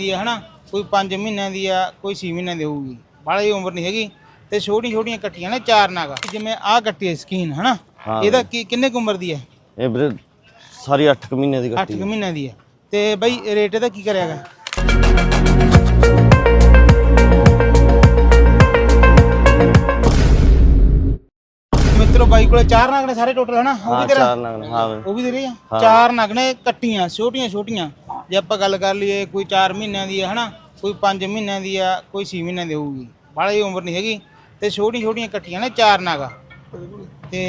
ਦੀ ਆ ਹਨਾ? ਕੋਈ 5 ਮਹੀਨਿਆਂ ਦੀ ਆ ਕੋਈ 6 ਮਹੀਨਿਆਂ ਦੀ ਹੋਊਗੀ। ਬਾਹਲੀ ਉਮਰ ਨਹੀਂ ਹੈਗੀ। ਤੇ ਛੋਟੀਆਂ ਛੋਟੀਆਂ ਕੱਟੀਆਂ ਨੇ ਚਾਰ ਨਾਗਾ। ਜਿਵੇਂ ਆਹ ਕੱਟੀ ਹੈ ਸਕੀਨ ਹਨਾ? ਹਾਂ। ਇਹਦਾ ਕੀ ਕਿੰਨੇ ਕੁ ਉਮਰ ਦੀ ਹੈ? ਇਹ ਵੀਰੇ ਸਾਰੀ 8 ਮਹੀਨੇ ਦੀ 8 ਕੱਟੀ ਕੁ ਹੈ। ਮਹੀਨਿਆਂ ਦੀ ਹੈ। ਤੇ ਬਈ ਰੇਟ ਇਹਦਾ ਕੀ ਕਰਿਆਗਾ ਮਿੱਤਰੋ ਬਾਈ ਕੋਲੇ ਚਾਰ ਨਾਗ ਨੇ ਸਾਰੇ ਟੋਟਲ ਹਨਾ? ਉਹ ਹਾਂ ਵੀ ਤੇਰਾ? ਚਾਰ ਨਗ ਹਾਂ। ਵੀਰੇ ਉਹ ਵੀ ਦੇ ਰਹੀ ਆ ਚਾਰ ਨਗ ਨੇ ਕੱਟੀਆਂ ਛੋਟੀਆਂ ਛੋਟੀਆਂ ਜੇ ਆਪਾਂ ਗੱਲ ਕਰ ਲਈਏ ਕੋਈ 4 ਮਹੀਨਿਆਂ ਦੀ ਆ ਹਨਾ? ਕੋਈ 5 ਮਹੀਨਿਆਂ ਦੀ ਆ ਕੋਈ 6 ਮਹੀਨਿਆਂ ਦੀ ਹੋਊਗੀ। ਬਾਹਲੀ ਉਮਰ ਨਹੀਂ ਹੈਗੀ। ਤੇ ਛੋਟੀਆਂ ਛੋਟੀਆਂ ਕੱਟੀਆਂ ਨੇ ਚਾਰ ਨਗ। ਤੇ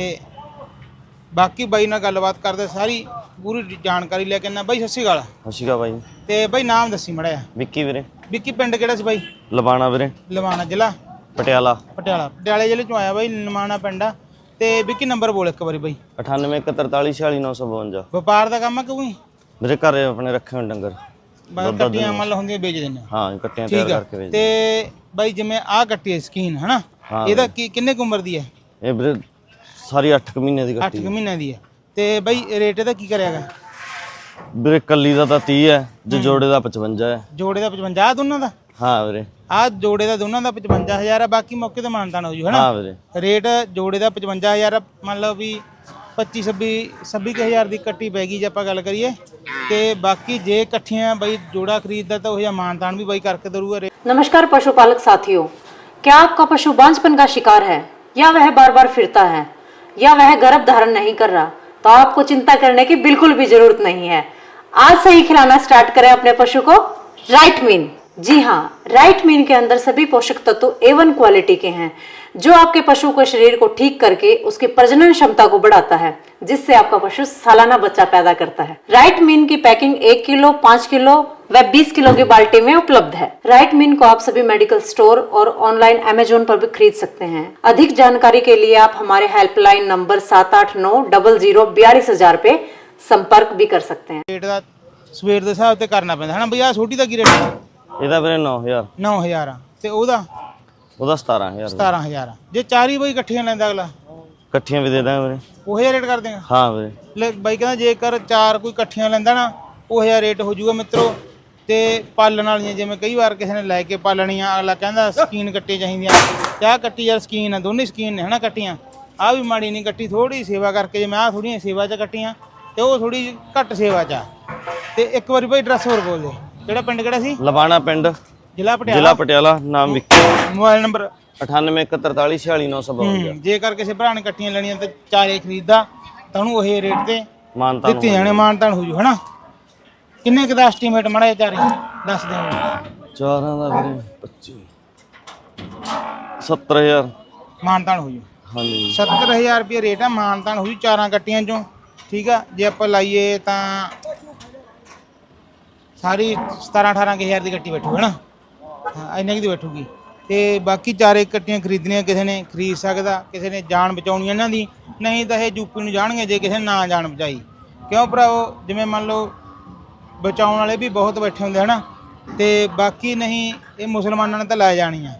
ਬਾਕੀ ਬਾਈ ਨਾਲ ਗੱਲਬਾਤ ਕਰਦੇ ਸਾਰੀ ਪੂਰੀ ਜਾਣਕਾਰੀ ਲੈ ਕੇ ਨਾ ਬਾਈ ਸਤਿ ਸ਼੍ਰੀ ਅਕਾਲ। ਹਸ਼ੀਕਾ ਬਾਈ। ਤੇ ਬਾਈ ਨਾਮ ਦੱਸੀ ਮੜਿਆ ਵਿੱਕੀ ਵੀਰੇ। ਵਿੱਕੀ ਪਿੰਡ ਕਿਹੜਾ ਸੀ ਬਾਈ? ਲਬਾਣਾ ਵੀਰੇ। ਲਵਾਣਾ ਜ਼ਿਲ੍ਹਾ? ਪਟਿਆਲਾ। ਪਟਿਆਲਾ। ਪਟਿਆਲੇ ਜ਼ਿਲ੍ਹੇ ਚੋਂ ਆਇਆ ਬਾਈ ਲਵਾਣਾ ਪਿੰਡ ਆ। ਤੇ ਵਿੱਕੀ ਨੰਬਰ ਬੋਲ ਇੱਕ ਵਾਰੀ ਬਾਈ। 9814464952 ਵਪਾਰ ਦਾ ਕੰਮ ਆ ਕਿ ਉਹੀ? ਮੇਰੇ ਘਰੇ ਆਪਣੇ ਰੱਖੇ ਹੋਏ ਡੰਗਰ। ਕੱਟੀਆਂ ਮੰਨ ਲਓ ਹੁੰਦੀਆਂ ਵੇਚ ਦਿੰਦੇ ਆ। ਹਾਂ ਕੱਟੀਆਂ ਤਿਆਰ ਆ। ਕਰਕੇ ਵੇਚ ਤੇ ਬਾਈ ਜਿਵੇਂ ਆਹ ਕੱਟੀ ਹੈ ਸਕੀਨ ਹਨਾ? ਹਾਂ ਇਹਦਾ ਕੀ ਕਿੰਨੇ ਕੁ ਉਮਰ ਦੀ ਹੈ? ਇਹ ਵੀਰੇ ਸਾਰੀ 8 ਮਹੀਨੇ ਦੀ 8 ਕੱਟੀ ਹੈ। ਮਹੀਨਿਆਂ ਦੀ ਹੈ। ਤੇ ਬਾਈ ਰੇਟ ਇਹਦਾ ਕੀ ਕਰਿਆਗਾ? ਵੀਰੇ ਕੱਲੀ ਦਾ ਤਾਂ 30 ਹੈ ਜੇ ਜੋੜੇ ਦਾ 55 ਹੈ। ਜੋੜੇ ਦਾ 55 ਆ ਦੋਨਾਂ ਦਾ? ਹਾਂ ਵੀਰੇ। ਆਹ ਜੋੜੇ ਦਾ ਦੋਨਾਂ ਦਾ 55000 ਆ ਬਾਕੀ ਮੌਕੇ ਤੇ ਮਾਨਤਾਨ ਹੋ ਜੂ ਹਨਾ? ਹਾਂ ਵੀਰੇ। ਰੇਟ ਜੋੜੇ ਦਾ 55000 ਆ, ਮੰਨ ਲਓ ਵੀ 25 26 26000 ਦੀ ਕੱਟੀ ਪੈ ਗਈ ਜੇ ਆਪਾਂ ਗੱਲ ਕਰੀਏ ਤੇ ਬਾਕੀ ਜੇ ਇਕੱਠੀਆਂ ਬਾਈ ਜੋੜਾ ਖਰੀਦਦਾ ਤਾਂ ਉਹ ਜਿਹਾ ਮਾਨਤਾਨ ਵੀ ਬਾਈ ਕਰਕੇ ਦਰੂਗਾ नमस्कार पशुपालक साथियों क्या आपका पशु बांझपन का शिकार है या वह बार बार फिरता है या वह गर्भ धारण नहीं कर रहा तो आपको चिंता करने की बिल्कुल भी जरूरत नहीं है आज से ही खिलाना स्टार्ट करें अपने पशु को राइट मीन जी हाँ राइट मीन के अंदर सभी पोषक तत्व एवन क्वालिटी के हैं जो आपके पशु के शरीर को ठीक करके उसकी प्रजनन क्षमता को बढ़ाता है जिससे आपका पशु सालाना बच्चा पैदा करता है राइट मीन की पैकिंग एक किलो पाँच किलो व 20 किलो की बाल्टी में उपलब्ध है राइट मीन को आप सभी मेडिकल स्टोर और ऑनलाइन अमेजोन पर भी खरीद सकते हैं अधिक जानकारी के लिए आप हमारे हेल्पलाइन नंबर सात आठ नौ डबल जीरो बयालीस हजार पे संपर्क भी कर सकते हैं ਰੇਟ ਦਾ ਸਵੇਰ ਦੇ ਹਿਸਾਬ ਤੇ ਕਰਨਾ ਪੈਂਦਾ ਹਨਾ ਬਈ ਆਹ ਛੋਟੀ ਦਾ ਕੀ ਰੇਟ ਹੈ ਇਹਦਾ ਵੀਰੇ 9000 9000 ਆ ਤੇ ਉਹਦਾ ਉਹਦਾ 17000 17000 ਆ ਜੇ ਚਾਰ ਹੀ ਬਈ ਇਕੱਠੀਆਂ ਲੈਂਦਾ ਅਗਲਾ? ਇਕੱਠੀਆਂ ਵੀ ਦੇ ਦਾਂਗੇ ਵੀਰੇ। ਉਹ ਜਿਹਾ ਰੇਟ ਕਰ ਦੇਗਾ ਹਾਂ ਵੀਰੇ। ਲੈ ਬਾਈ ਕਹਿੰਦਾ ਜੇਕਰ ਚਾਰ ਕੋਈ ਇਕੱਠੀਆਂ ਲੈਂਦਾ ਨਾ ਉਹ ਜਿਹਾ ਰੇਟ ਹੋ ਜਾਊਗਾ ਮਿੱਤਰੋ। ਤੇ ਪਾਲਣ ਵਾਲੀਆਂ ਜਿਵੇਂ ਕਈ ਵਾਰ ਕਿਸੇ ਨੇ ਲੈ ਕੇ ਪਾਲਣੀਆਂ ਅਗਲਾ ਕਹਿੰਦਾ ਸਕੀਨ ਕੱਟੀ ਚਾਹੀਦੀਆਂ। ਆਹ ਕੱਟੀ ਯਾਰ ਸਕੀਨ ਆ ਦੋਨੇ ਸਕੀਨ ਨੇ ਹਨਾ ਕੱਟੀਆਂ। ਆ ਵੀ ਮਾੜੀ ਨਹੀਂ ਕੱਟੀ ਥੋੜੀ ਸੇਵਾ ਕਰਕੇ ਜਿਵੇਂ ਆਹ ਥੋੜੀਆਂ ਸੇਵਾ 'ਚ ਕੱਟੀਆਂ ਤੇ ਉਹ ਥੋੜੀ ਘੱਟ ਸੇਵਾ 'ਚ ਆ। ਤੇ ਇੱਕ ਵਾਰੀ ਬਾਈ ਐਡਰੈਸ ਹੋਰ ਬੋਲ ਦੇ। ਕਿਹੜਾ ਪਿੰਡ ਕਿਹੜਾ ਸੀ? ਲਬਾਣਾ ਪਿੰਡ। ਜ਼ਿਲ੍ਹਾ ਪਟਿਆਲਾ? ਜ਼ਿਲ੍ਹਾ ਪਟਿਆਲਾ ਨਾਮ ਵਿੱਕੀ। Mobile number? 9814464952 ਹੂੰ, ਜੇਕਰ ਕਿਸੇ ਭਰਾ ਨੇ ਕੱਟੀਆਂ ਲੈਣੀਆਂ ਤੇ ਚਾਰੇ ਖਰੀਦਦਾ ਤਾਂ ਉਹਨੂੰ ਉਹ ਰੇਟ ਤੇ ਮਾਨਤਾ ਦਿੱਤੇ ਜਾਣੇ ਮਾਨਤਾਨ ਹੋ ਜੂ ਹਨਾ? ਕਿੰਨੇ ਕੁ ਦਾ ਐਸਟੀਮੇਟ ਮੜਾ ਚਾਰੇ? ਦੱਸ ਦਿਓ। ਚਾਰਾਂ ਦਾ ਵੀਰੇ 25 70000 ਮਾਨਤਾਨ ਹੋ ਜੂ। ਹਾਂਜੀ। 70000 ਰੁਪਏ ਰੇਟ ਆ ਮਾਨਤਾਨ ਹੋ ਜੂ ਚਾਰਾਂ ਕੱਟੀਆਂ ਚੋਂ। ਠੀਕ ਆ ਜੇ ਆਪਾਂ ਲਾਈਏ ਤਾਂ ਸਾਰੀ 17 18000 ਦੀ ਕੱਟੀ ਬੈਠੂ ਹਨਾ? ਹਾਂ ਇੰਨੇ ਕੁ ਦੀ ਬੈਠੂਗੀ। ਤੇ ਬਾਕੀ ਚਾਰੇ ਕੱਟੀਆਂ ਖਰੀਦਣੀਆਂ ਕਿਸੇ ਨੇ ਖਰੀਦ ਸਕਦਾ ਕਿਸੇ ਨੇ ਜਾਨ ਬਚਾਉਣੀ ਇਹਨਾਂ ਦੀ ਨਹੀਂ ਤਾਂ ਇਹ ਯੂਪੀ ਨੂੰ ਜਾਣਗੇ ਜੇ ਕਿਸੇ ਨੇ ਨਾ ਜਾਨ ਬਚਾਈ। ਕਿਉਂ ਭਰਾਵੋ? ਜਿਵੇਂ ਮੰਨ ਲਓ ਬਚਾਉਣ ਵਾਲੇ ਵੀ ਬਹੁਤ ਬੈਠੇ ਹੁੰਦੇ ਹਨਾ? ਤੇ ਬਾਕੀ ਨਹੀਂ ਇਹ ਮੁਸਲਮਾਨਾਂ ਨੇ ਤਾਂ ਲੈ ਜਾਣੀਆਂ।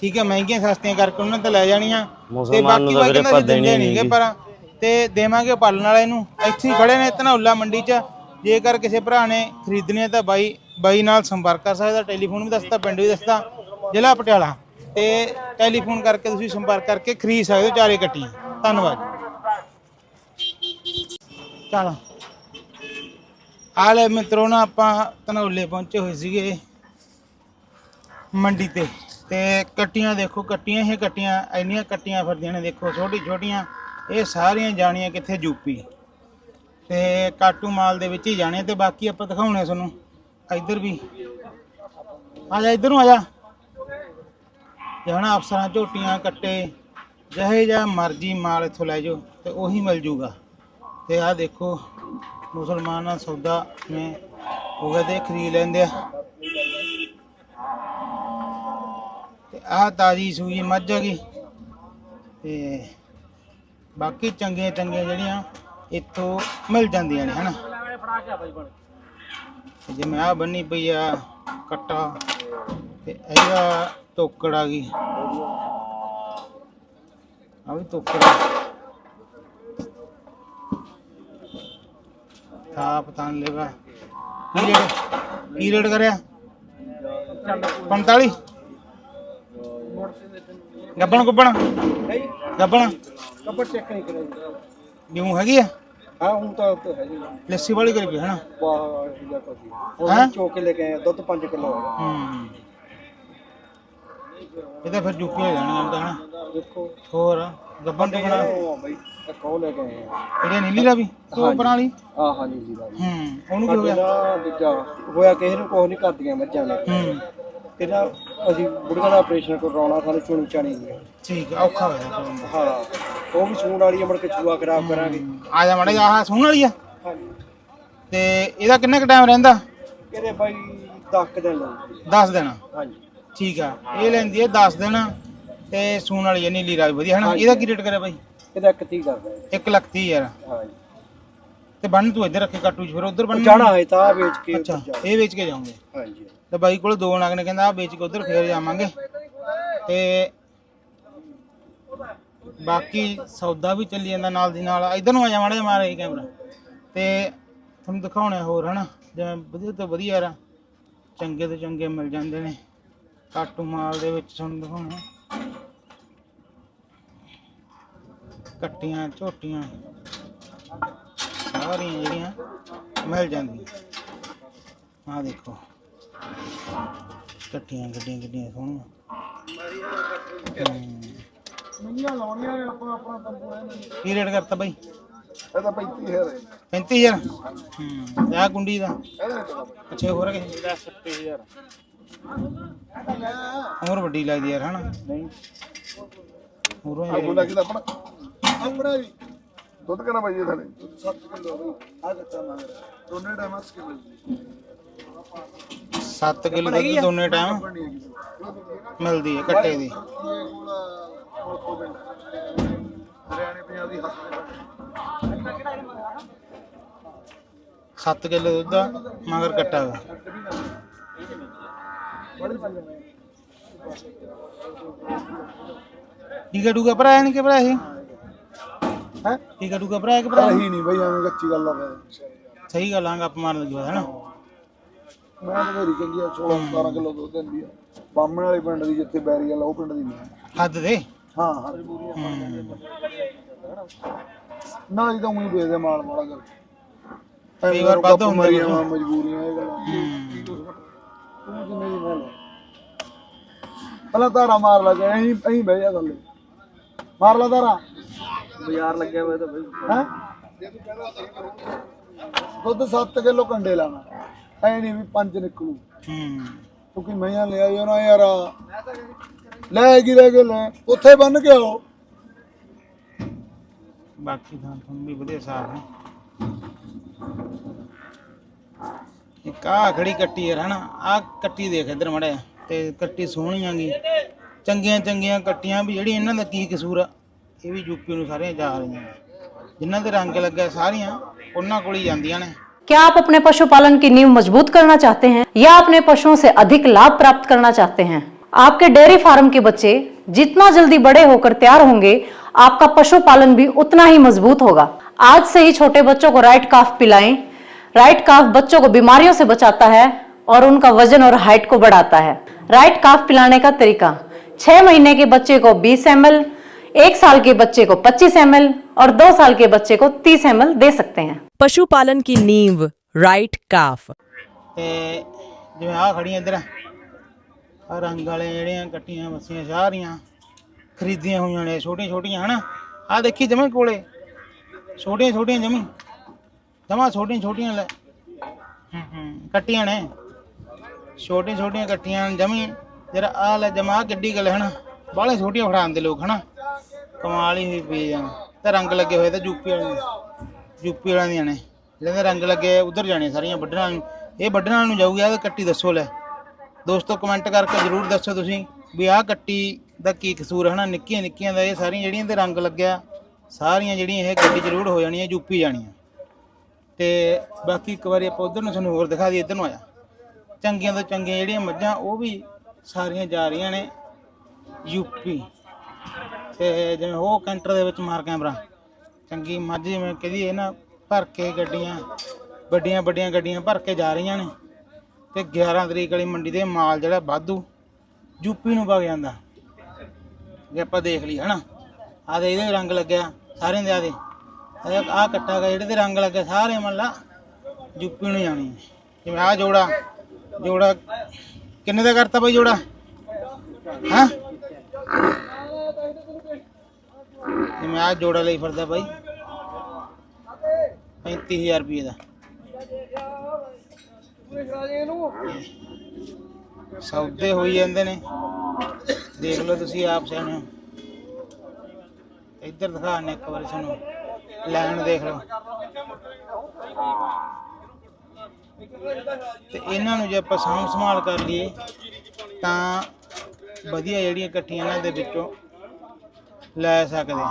ਠੀਕ ਹੈ ਮਹਿੰਗੀਆਂ ਸਸਤੀਆਂ ਕਰਕੇ ਉਹਨਾਂ ਨੇ ਤਾਂ ਲੈ ਜਾਣੀਆਂ। ਤੇ ਬਾਕੀ ਵੀਰੇ ਕਹਿੰਦਾ ਦਿੰਦੇ ਨਹੀਂਗੇ ਨਹੀਂ ਪਰ ਤੇ ਦੇਵਾਂਗੇ ਪਾਲਣ ਵਾਲੇ ਨੂੰ। ਇੱਥੇ ਹੀ ਖੜੇ ਨੇ ਧਨੌਲਾ ਮੰਡੀ 'ਚ। ਜੇਕਰ ਕਿਸੇ ਭਰਾ ਨੇ ਖਰੀਦਣੇ ਤਾਂ ਬਾਈ ਬਾਈ ਨਾਲ ਸੰਪਰਕ ਕਰ ਸਕਦਾ, ਟੈਲੀਫੋਨ ਵੀ ਦੱਸਦਾ ਪਿੰਡ ਵੀ ਦੱਸਦਾ ਜ਼ਿਲ੍ਹਾ ਪਟਿਆਲਾ। ਤੇ ਟੈਲੀਫੋਨ ਕਰਕੇ ਤੁਸੀਂ ਸੰਪਰਕ ਕਰਕੇ ਖਰੀਦ ਸਕਦੇ ਹੋ ਚਾਰੇ ਕੱਟੀਆਂ ਧੰਨਵਾਦ। ਚਲੋ। ਆਲੇ ਮਿੱਤਰੋ ਨਾ ਆਪਾਂ ਧਨੌਲੇ ਪਹੁੰਚੇ ਹੋਏ ਸੀਗੇ ਮੰਡੀ ਤੇ। ਤੇ ਕੱਟੀਆਂ ਦੇਖੋ, ਕੱਟੀਆਂ ਇਹ ਕੱਟੀਆਂ, ਇੰਨੀਆਂ ਕੱਟੀਆਂ ਫਿਰਦੀਆਂ ਨੇ, ਦੇਖੋ ਛੋਟੀ ਛੋਟੀਆਂ ਇਹ ਸਾਰੀਆਂ ਜਾਣੀਆਂ ਕਿੱਥੇ ਯੂਪੀ ਤੇ ਕਾਟੂ ਮਾਲ ਦੇ ਵਿੱਚ ਹੀ ਜਾਣੇ ਤੇ ਬਾਕੀ ਆਪਾਂ ਦਿਖਾਉਣੇ ਤੁਹਾਨੂੰ। ਇੱਧਰ ਵੀ। ਆ ਜਾ, ਇੱਧਰ ਨੂੰ ਆ ਜਾ। ਜਹਣਾ ਅਫਸਰਾਂ ਝੋਟੀਆਂ ਕੱਟੇ। ਜਿਹੇ ਜਾਂ ਮਰਜ਼ੀ ਮਾਲ ਇੱਥੋਂ ਲੈ ਜਾਓ ਤੇ ਉਹੀ ਮਿਲ ਜੂਗਾ। ਤੇ ਆਹ ਦੇਖੋ, ਮੁਸਲਮਾਨਾਂ ਸੌਦਾ ਨੇ। ਉਹ ਕਹਿੰਦੇ ਖਰੀਦ ਲੈਂਦੇ ਆ। ਤੇ ਆਹ ਤਾਜੀ ਸੂਈ ਮੱਝ ਹੈਗੀ ਤੇ ਬਾਕੀ ਚੰਗੀਆਂ ਚੰਗੀਆਂ ਜਿਹੜੀਆਂ ਇੱਥੋਂ ਮਿਲ ਜਾਂਦੀਆਂ ਨੇ ਹਨਾ? ਜਿਵੇਂ ਆਹ ਬੰਨੀ ਪਈ ਆ ਕੱਟਾ ਤੇ ਇਹਦਾ ਤੋਕੜ ਆ ਗਈ। ਆ ਵੀ ਤੋਕੜ ਆ। ਥਾਪ ਤਾਂ ਲੈਗਾ ਕੀ ਰੇਟ ਕਰਿਆ? 45 ਗੱਬਣ ਗੁੱਬਣ? ਗੱਬਣ? ਕੱਪੜ ਚੈੱਕ ਨਹੀਂ ਕਰਿਆ। ਨਿਊ ਹੈਗੀ ਆ? ਹਾਂ ਹੁਣ ਤਾਂ ਹੈ ਜੀ। ਲੱਸੀ ਵਾਲੀ ਕਰੀ ਪਈ ਹਨਾ ਵਾਹ ਇਹਦਾ ਕੋਈ ਹੈਂ? ਉਹ ਚੋ ਕੇ ਲੈ ਕੇ ਆਏ ਦੁੱਧ 5 ਕਿਲੋ ਹੋਇਆ ਹੂੰ। ਇਹਦਾ ਫਿਰ ਜੁੱਪੀ ਹੋ ਜਾਣੀ ਹੁੰਦਾ ਹਨਾ? ਦੇਖੋ। ਹੋਰ ਗੱਬਣ ਤੋਂ ਬਣਾ ਉਹ ਬਈ ਉਹ ਲੈ ਕੇ ਆਏ ਆ। ਇਹਦੇ ਨੀਲੀ ਦਾ ਵੀ ਉਹ ਉੱਪਰ ਵਾਲੀ ਆਹ ਹਾਂਜੀ ਜੀ ਦਾ ਹੂੰ ਉਹਨੂੰ ਕੀ ਹੋ ਗਿਆ? ਨਾ ਦੂਜਾ ਹੋਇਆ ਕਿਸੇ ਨੂੰ ਕੁਛ ਨਹੀਂ ਕਰਦੀਆਂ ਮੱਝਾਂ ਨੇ ਹੂੰ। ਤੇ ਨਾ ਅਸੀਂ ਬੁੜੀਆਂ ਦਾ ਆਪਰੇਸ਼ਨ ਕਰਵਾਉਣਾ ਸਾਨੂੰ ਚੁਣੀ ਚਾਣੀ ਠੀਕ ਆ ਔਖਾ ਹੋਇਆ ਫਿਰ। ਹਾਂ। ਉਹ ਵੀ ਸੂਣ ਵਾਲੀ ਆ, ਮੁੜ ਕੇ ਚੂਆ ਖਰਾਬ ਕਰਾਂਗੇ। ਆ ਜਾ ਮੜੇ ਆਹ ਸੂਣ ਵਾਲੀ ਆ। ਹਾਂਜੀ। ਤੇ ਇਹਦਾ ਕਿੰਨਾ ਕੁ ਟਾਈਮ ਰਹਿੰਦਾ? ਇਹਦੇ ਬਾਈ 10 ਦਿਨ ਲੱਗਦੇ 10 ਦਿਨ। ਹਾਂਜੀ। ਠੀਕ ਆ। ਇਹ ਲੈਂਦੀ ਹੈ 10 ਦਿਨ ਤੇ ਸੂਣ ਵਾਲੀ ਹੈ ਨੀਲੀ ਰਾਵੀ। ਵਧੀਆ ਹਨਾ? ਇਹਦਾ ਕੀ ਰੇਟ ਕਰਿਆ ਬਾਈ? ਇਹਦਾ ਇੱਕ ਤੀਹ ਕਰਦਾ ਹੈ 1 ਲੱਖ 30 ਹਜ਼ਾਰ। ਹਾਂਜੀ। ਤੇ ਬੰਨ ਤੂੰ ਇੱਧਰ ਰੱਖੇ ਕਾਟੂ ਫਿਰ ਉਧਰ ਬੰਨ। ਜਾਣਾ ਹੈ ਤਾਂ ਵੇਚ ਕੇ ਅੱਛਾ। ਇਹ ਵੇਚ ਕੇ ਜਾਉਂਗੇ ਹਾਂਜੀ। ਤੇ ਬਾਈ ਕੋਲ ਦੋ ਨਗ ਨੇ ਕਹਿੰਦਾ ਆ ਵੇਚ ਕੇ ਉਧਰ ਫੇਰ ਜਾਵਾਂਗੇ। ਤੇ ਬਾਕੀ ਸੌਦਾ ਵੀ ਚੱਲੀ ਜਾਂਦਾ ਨਾਲ ਦੀ ਨਾਲ। ਇਧਰ ਨੂੰ ਆ ਜਾ ਮਾੜਾ ਜਿਹਾ, ਮਾਰੇ ਕੈਮਰਾ ਤੇ ਤੁਹਾਨੂੰ ਦਿਖਾਉਣਾ ਹੋਰ, ਹਨਾ? ਜਿਵੇਂ ਵਧੀਆ ਤੋਂ ਵਧੀਆ ਯਾਰ, ਚੰਗੇ ਤੋਂ ਚੰਗੇ ਮਿਲ ਜਾਂਦੇ ਨੇ। ਕਾਟੂ ਮਾਲ ਦੇ ਵਿੱਚ ਤੁਹਾਨੂੰ ਦਿਖਾਉਣੇ। ਕੱਟੀਆਂ, ਝੋਟੀਆਂ, ਸਾਰੀਆਂ ਜਿਹੜੀਆਂ ਮਿਲ ਜਾਂਦੀਆਂ। ਆ ਦੇਖੋ। ਕੱਟੀਆਂ, ਗੱਡੀਆਂ ਗੱਡੀਆਂ ਸੋਹਣੀਆਂ। ਮੰਨੀਆਂ ਲਾਉਣੀਆਂ ਨੇ ਆਪਾਂ ਆਪਣਾ ਤੰਬੂ ਹੈ ਕੀ ਰੇਟ ਕਰਤਾ ਬਾਈ? ਇਹਦਾ 35000 ਹੈ। 35000 ਹੂੰ ਆਹ ਗੁੰਡੀ ਦਾ। ਅੱਛਾ ਹੋਰ ਕਿ 70000 ਹੋਰ ਵੱਡੀ ਲੱਗਦੀ ਯਾਰ ਹਨਾ? ਨਹੀਂ। ਹੋਰੋਂ ਅੱਗੋਂ ਆਪਣਾ? ਆਪਣਾ ਵੀ। ਦੁੱਧ 7 ਕਿਲੋ ਬਈ ਆ ਕੱਚਾ ਮੰਗ ਰਿਹਾ ਦੋਨੇ ਟਾਈਮ ਹੱਸ ਕੇ ਮਿਲਦੀ 7 ਕਿਲੋ ਦੁੱਧ ਦੋਨੇ ਟਾਈਮ ਮਿਲਦੀ ਹੈ ਕੱਟੇ ਦੀ। ਹਰਿਆਣੇ ਪੰਜਾਬ ਦੀ ਹੱਥ ਦੇ ਪਿੰਡ 7 ਕਿਲੋ ਦੁੱਧ ਮਗਰ ਕੱਟਾ ਵਾ। ਟੀਕਾ ਟੂਕਾ ਭਰਾਇਆ ਨਹੀਂ ਕਿ ਭਰਾ ਇਹ ਹੈ? ਟੀਕਾ ਟੂਕਾ ਭਰਾਇਆ ਕਿ ਭਰਾ ਨਹੀਂ ਬਈ ਐਵੇਂ ਕੱਚੀ ਗੱਲ ਆ ਸਹੀ ਗੱਲ ਆਂ ਗੱਪ ਮਾਰਨ ਲੱਗੀ ਹੈ ਨਾ? ਮੈਂ ਤਾਂ ਮੇਰੀ ਚੰਗੀ ਆ 16 17 ਕਿਲੋ ਦੁੱਧ ਦਿੰਦੀ ਆ। ਬਾਹਮਣ ਵਾਲੇ ਪਿੰਡ ਦੀ ਜਿੱਥੇ ਬੈਰੀ ਵਾਲਾ ਉਹ ਪਿੰਡ ਦੀ ਨਹੀਂ ਹੱਦ ਦੇ? ਹਾਂ ਹਾਂ। ਨਾ ਇਹ ਤਾਂ ਉਹੀ ਵੇਚਦੇ ਮਾਲ ਮਾਲਾ ਕਰ ਕਈ ਵਾਰ ਵੱਧ ਹੁੰਦੇ ਮਜਬੂਰੀਆਂ ਇਹ ਗੱਲਾਂ। ਤੂੰ ਕਿੰਨੇ ਦੀ ਮੈਂ ਪਹਿਲਾਂ ਤਾਰਾ ਮਾਰ ਲੱਗਾ ਐਂ ਐਂ ਬਹਿ ਜਾ ਥੱਲੇ। ਮਾਰ ਲਾ ਤਾਰਾ ਬਾਜ਼ਾਰ ਲੱਗਿਆ ਹੋਇਆ ਤਾਂ ਬਈ ਹੈ? ਦੁੱਧ 7 ਕਿਲੋ ਕੰਡੇ ਲਾਣਾ ਐ ਨਹੀਂ ਵੀ ਪੰਜ ਨਿਕਲੂ। ਹੂੰ। ਕਿਉਂਕਿ ਮੈਂ ਲਿਆ ਆਇਓ ਨਾ ਯਾਰ। ਲੈ ਕੀ ਲੈ ਕੇ ਲੈ ਉੱਥੇ ਬੰਨ ਕੇ ਆਓ। ਬਾਕੀ ਤਾਂ ਤੁਹਾਨੂੰ ਵੀ ਵਧੀਆ ਸਾਫ਼ ਹੈ। ਇੱਕ ਆ ਖੜੀ ਕੱਟੀ ਯਾਰ ਹਨਾ ਆ ਕੱਟੀ ਦੇਖ ਇੱਧਰ ਮੜਿਆ ਤੇ ਕੱਟੀ ਸੋਹਣੀ ਆਂਗੀ। ਚੰਗੀਆਂ ਚੰਗੀਆਂ ਕੱਟੀਆਂ ਵੀ ਜਿਹੜੀ ਇਹਨਾਂ ਦਾ ਕੀ ਕਸੂਰ ਆ ਇਹ ਵੀ ਯੂਪੀ ਨੂੰ ਸਾਰੀਆਂ ਜਾ ਰਹੀਆਂ ਜਿਨ੍ਹਾਂ ਦੇ ਰੰਗ ਲੱਗਿਆ ਸਾਰੀਆਂ ਉਹਨਾਂ ਕੋਲ ਹੀ ਜਾਂਦੀਆਂ ਨੇ। क्या आप अपने पशुपालन की नींव मज़बूत करना चाहते हैं या अपने पशुओं से अधिक लाभ प्राप्त करना चाहते हैं? आपके डेयरी फार्म के बच्चे जितना जल्दी बड़े होकर तैयार होंगे, आपका पशुपालन भी उतना ही मज़बूत होगा। आज से ही छोटे बच्चों को राइट काफ पिलाएँ। राइट काफ बच्चों को बीमारियों से बचाता है और उनका वज़न और हाइट को बढ़ाता है। राइट काफ पिलाने का तरीका, छह महीने के बच्चे को 20 एम एक साल के बच्चे को 25 एम और दो साल के बच्चे को 30 एम दे सकते हैं पशुपालन की नींव राइट काफ ਤੇ ਜਿਵੇਂ ਆ ਖੜੀਆਂ ਇੱਧਰ ਆ ਰੰਗ ਵਾਲੇ ਜਿਹੜੀਆਂ ਕੱਟੀਆਂ ਮੱਸੀਆਂ ਸਾਰੀਆਂ ਖਰੀਦੀਆਂ ਹੋਈਆਂ ਨੇ ਛੋਟੀਆਂ ਛੋਟੀਆਂ ਹਨਾ ਆ ਦੇਖੀ ਜਮੇ ਕੋਲੇ ਛੋਟੀਆਂ ਛੋਟੀਆਂ ਜਮੀ ਜਮਾ ਛੋਟੀਆਂ ਛੋਟੀਆਂ ਲੈ ਹੂੰ ਹੂੰ ਕੱਟੀਆਂ ਨੇ ਛੋਟੀਆਂ ਛੋਟੀਆਂ ਕੱਟੀਆਂ ਜਮੀ ਜਰਾ ਆ ਲੈ ਜਮਾ ਕਿੱਡੀ ਗੱਲ ਹਨਾ ਬਾਹਲੇ ਛੋਟੀਆਂ ਫੜਾਉਂਦੇ ਲੋਕ ਹਨਾ ਕਮਾਲ ਹੀ ਹੋਈ ਪਈ ਜਾਂ ਤੇ ਰੰਗ ਲੱਗੇ ਹੋਏ ਤਾਂ ਯੂਪੀ ਵਾਲੇ ਯੂਪੀ ਵਾਲਿਆਂ ਦੀਆਂ ਨੇ। ਜਿਹਨਾਂ ਦੇ ਰੰਗ ਲੱਗੇ, ਉਧਰ ਜਾਣੇ ਸਾਰੀਆਂ ਵੱਢਣਾ ਨੂੰ। ਇਹ ਵੱਢਣਾ ਨੂੰ ਜਾਊਗੀ ਆ ਕੱਟੀ ਦੱਸੋ ਲੈ। ਦੋਸਤੋ ਕਮੈਂਟ ਕਰਕੇ ਜਰੂਰ ਦੱਸੋ ਤੁਸੀਂ ਵੀ ਆਹ ਕੱਟੀ ਦਾ ਕੀ ਕਸੂਰ ਹੈ ਨਾ। ਨਿੱਕੀਆਂ ਨਿੱਕੀਆਂ ਦਾ ਇਹ ਸਾਰੀਆਂ ਜਿਹੜੀਆਂ ਤੇ ਰੰਗ ਲੱਗਿਆ, ਸਾਰੀਆਂ ਜਿਹੜੀਆਂ ਇਹ ਗੱਡੀ ਜ਼ਰੂਰ ਹੋ ਜਾਣੀਆਂ, ਯੂਪੀ ਜਾਣੀਆਂ। ਤੇ ਬਾਕੀ ਇੱਕ ਵਾਰੀ ਆਪਾਂ ਉਧਰ ਨੂੰ ਤੁਹਾਨੂੰ ਹੋਰ ਦਿਖਾ ਦਈਏ, ਇੱਧਰ ਨੂੰ ਆਇਆ ਚੰਗੀਆਂ ਤੋਂ ਚੰਗੀਆਂ ਜਿਹੜੀਆਂ ਮੱਝਾਂ, ਉਹ ਵੀ ਸਾਰੀਆਂ ਜਾ ਰਹੀਆਂ ਨੇ ਯੂਪੀ। ਤੇ ਜਿਵੇਂ ਉਹ ਕੈਂਟਰ ਦੇ ਵਿੱਚ ਮਾਰ ਕੈਮਰਾ ਚੰਗੀ ਮੱਝ ਜਿਵੇਂ ਕਹਦੀ ਇਹ ਨਾ, ਭਰ ਕੇ ਗੱਡੀਆਂ, ਵੱਡੀਆਂ ਵੱਡੀਆਂ ਗੱਡੀਆਂ ਭਰ ਕੇ ਜਾ ਰਹੀਆਂ ਨੇ। ਤੇ 11 ਤਰੀਕ ਵਾਲੀ ਮੰਡੀ ਦੇ ਮਾਲ ਜਿਹੜਾ ਵਾਧੂ ਯੂਪੀ ਨੂੰ ਵਗ ਜਾਂਦਾ। ਜੇ ਆਪਾਂ ਦੇਖ ਲਈ ਹਨਾ? ਆ ਦੇ ਇਹਦੇ ਰੰਗ ਲੱਗਿਆ, ਸਾਰਿਆਂ ਦੇ ਆ ਦੇ ਆ ਕੱਟਾ ਗਾ ਜਿਹੜੇ ਦੇ ਰੰਗ ਲੱਗਿਆ, ਸਾਰੇ ਮੰਨ ਲਾ ਯੂਪੀ ਨੂੰ ਜਾਣੀ ਜਿਵੇਂ ਆ ਜੋੜਾ ਜੋੜਾ ਕਿੰਨੇ ਦਾ ਕਰਤਾ ਬਾਈ ਜੋੜਾ? ਹਾਂ? ਜਿਵੇਂ ਆ ਜੋੜਾ ਲਈ ਫਿਰਦਾ ਬਾਈ। 35000 ਰੁਪਏ ਦਾ। ਸੌਦੇ ਹੋਈ ਜਾਂਦੇ ਨੇ। ਦੇਖ ਲਓ ਤੁਸੀਂ ਆਪ ਸਿਆਣੇ ਇੱਧਰ ਦਿਖਾਣੇ ਇੱਕ ਵਾਰੀ ਸਾਨੂੰ ਲਾਈਨ ਦੇਖ ਲਓ। ਤੇ ਇਹਨਾਂ ਨੂੰ ਜੇ ਆਪਾਂ ਸਾਂਭ ਸੰਭਾਲ ਕਰ ਲਈਏ, ਤਾਂ ਵਧੀਆ ਜਿਹੜੀਆਂ ਇਕੱਠੀਆਂ ਇਹਨਾਂ ਦੇ ਵਿੱਚੋਂ ਲੈ ਸਕਦੇ ਹਾਂ।